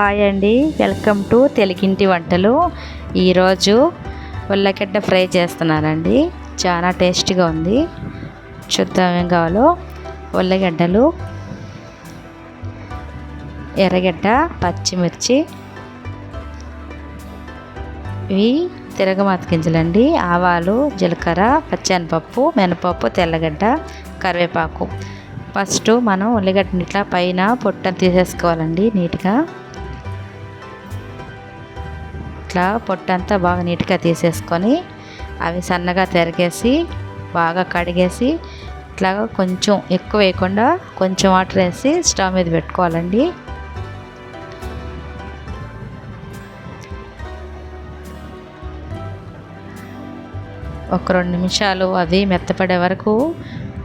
Hi అండి. Welcome to తెలుగింటి వంటలు. ఈరోజు ఉల్లగడ్డ ఫ్రై చేస్తున్నానండి. చాలా టేస్టీగా ఉంది. చూద్దాం ఏం కావాలో. ఉల్లగడ్డలు ఎర్రగడ్డ పచ్చిమిర్చి ఇవి తిరగమాత గింజలండి. ఆవాలు జీలకర్ర పచ్చనిపప్పు మినపప్పు తెల్లగడ్డ కరివేపాకు. ఫస్ట్ మనం ఉల్లిగడ్డని ఇట్లా పైన పొట్టను తీసేసుకోవాలండి నీట్గా. ఇట్లా పొట్టంతా బాగా నీట్గా తీసేసుకొని అవి సన్నగా తిరిగేసి బాగా కడిగేసి ఇట్లా కొంచెం ఎక్కువ వేయకుండా కొంచెం వాటర్ వేసి స్టవ్ మీద పెట్టుకోవాలండి. ఒక రెండు నిమిషాలు అవి మెత్తపడే వరకు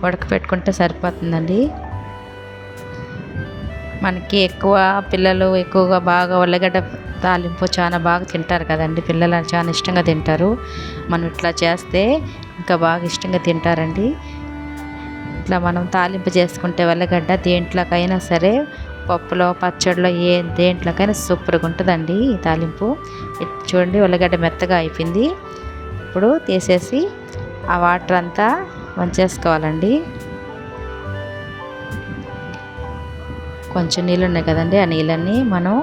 ఉడకపెట్టుకుంటే సరిపోతుందండి. మనకి ఎక్కువ పిల్లలు ఎక్కువగా బాగా ఉల్లగడ్డ తాలింపు చాలా బాగా తింటారు కదండి. పిల్లలు చాలా ఇష్టంగా తింటారు. మనం ఇట్లా చేస్తే ఇంకా బాగా ఇష్టంగా తింటారండి. ఇట్లా మనం తాలింపు చేసుకుంటే ఉల్లగడ్డ దేంట్లోకైనా సరే పప్పులో పచ్చడిలో ఏ దేంట్లోకైనా సూపర్గా ఉంటుందండి ఈ తాలింపు. చూడండి ఉల్లగడ్డ మెత్తగా అయిపోయింది. ఇప్పుడు తీసేసి ఆ వాటర్ అంతా వంచేసుకోవాలండి. కొంచెం నీళ్ళు ఉన్నాయి కదండి ఆ నీళ్ళన్నీ మనం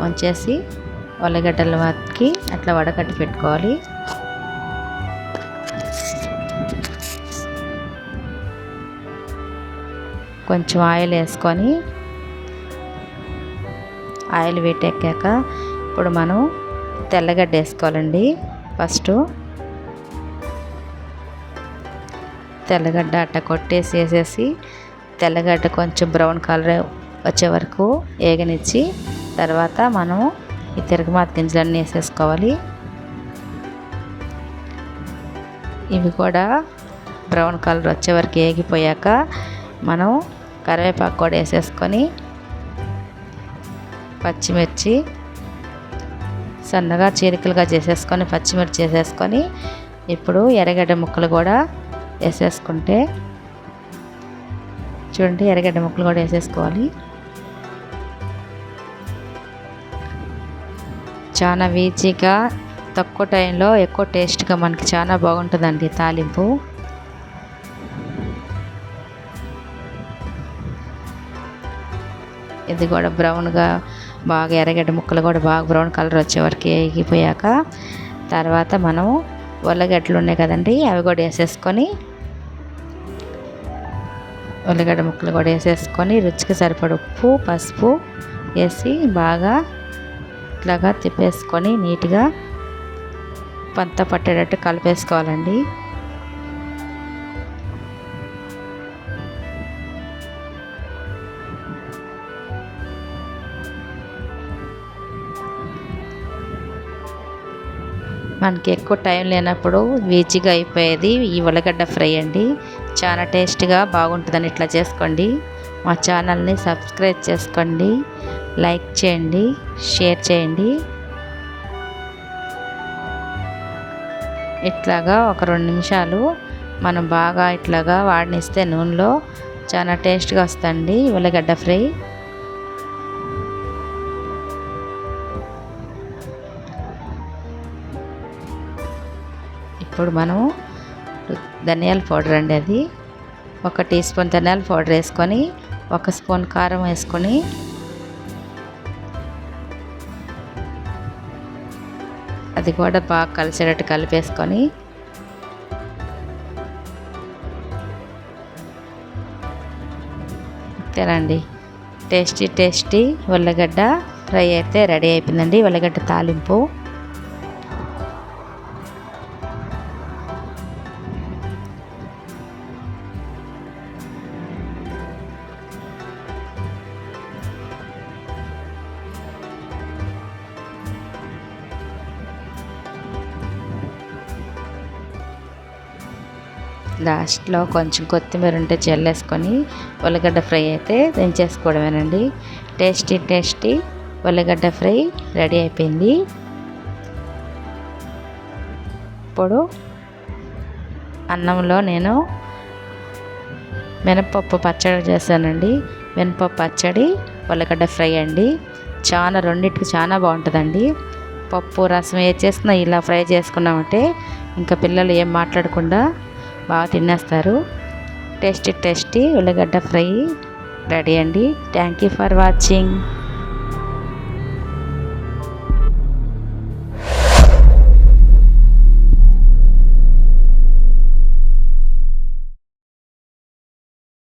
వంచేసి ఉల్లగడ్డల వాటికి అట్లా వడకట్టి పెట్టుకోవాలి. కొంచెం ఆయిల్ వేసుకొని ఆయిల్ వేటెక్కాక ఇప్పుడు మనం తెల్లగడ్డ వేసుకోవాలండి. ఫస్ట్ తెల్లగడ్డ అట్ట కొట్టేసి వేసేసి తెల్లగడ్డ కొంచెం బ్రౌన్ కలర్ వచ్చే వరకు వేగనిచ్చి తర్వాత మనం ఈ తిరగమాత గింజలన్నీ వేసేసుకోవాలి. ఇవి కూడా బ్రౌన్ కలర్ వచ్చే వరకు వేగిపోయాక మనం కరివేపాకు కూడా వేసేసుకొని పచ్చిమిర్చి సన్నగా చీరికలుగా చేసేసుకొని పచ్చిమిర్చి వేసేసుకొని ఇప్పుడు ఎర్రగడ్డ ముక్కలు కూడా వేసేసుకుంటే చూడండి ఎర్రగడ్డ ముక్కలు కూడా వేసేసుకోవాలి. చాలా ఈజీగా తక్కువ టైంలో ఎక్కువ టేస్ట్గా మనకి చాలా బాగుంటుందండి తాలింపు. ఇది కూడా బ్రౌన్గా బాగా ఎర్రగడ్డ ముక్కలు కూడా బాగా బ్రౌన్ కలర్ వచ్చేవరకు ఎగిపోయాక తర్వాత మనం ఉల్లగడ్డలు ఉన్నాయి కదండి అవి కూడా వేసేసుకొని ఉల్లగడ్డ ముక్కలు కూడా వేసేసుకొని రుచికి సరిపడ ఉప్పు పసుపు వేసి బాగా ఇట్లాగా తిప్పేసుకొని నీట్గా పంత పట్టేటట్టు కలిపేసుకోవాలండి. మనకి ఎక్కువ టైం లేనప్పుడు ఈజీగా అయిపోయేది ఈ ఉల్లగడ్డ ఫ్రై అండి. చాలా టేస్ట్గా బాగుంటుందని ఇట్లా చేసుకోండి. మా ఛానల్ని సబ్స్క్రైబ్ చేసుకోండి లైక్ చేయండి షేర్ చేయండి. ఇట్లాగా ఒక రెండు నిమిషాలు మనం బాగా ఇట్లాగా వాడినిస్తే నూనెలో చాలా టేస్ట్గా వస్తుంది ఉల్లగడ్డ ఫ్రై. ఇప్పుడు మనం ధనియాల పౌడర్ అండి అది. ఒక టీ స్పూన్ ధనియాల పౌడర్ వేసుకొని ఒక స్పూన్ కారం వేసుకొని అది కూడా బాగా కలిసేటట్టు కలిపేసుకొని తినండి టేస్టీ టేస్టీ ఉల్లగడ్డ ఫ్రై అయితే రెడీ అయిపోయిందండి. ఉల్లగడ్డ తాలింపు. లాస్ట్లో కొంచెం కొత్తిమీర ఉంటే చల్లేసుకొని ఉల్లిగడ్డ ఫ్రై అయితే దించేసుకోవడమేనండి. టేస్టీ టేస్టీ ఉల్లిగడ్డ ఫ్రై రెడీ అయిపోయింది. ఇప్పుడు అన్నంలో నేను మినపప్పు పచ్చడి చేశానండి. మినపప్పు పచ్చడి ఉల్లగడ్డ ఫ్రై అండి. చాలా రెండింటికి చాలా బాగుంటుందండి. పప్పు రసం ఏ చేసినా ఇలా ఫ్రై చేసుకున్నామంటే ఇంకా పిల్లలు ఏం మాట్లాడకుండా బాగా తినేస్తారు. టేస్టీ టేస్టీ ఉల్లిగడ్డ ఫ్రై రెడీ అండి. Thank you for watching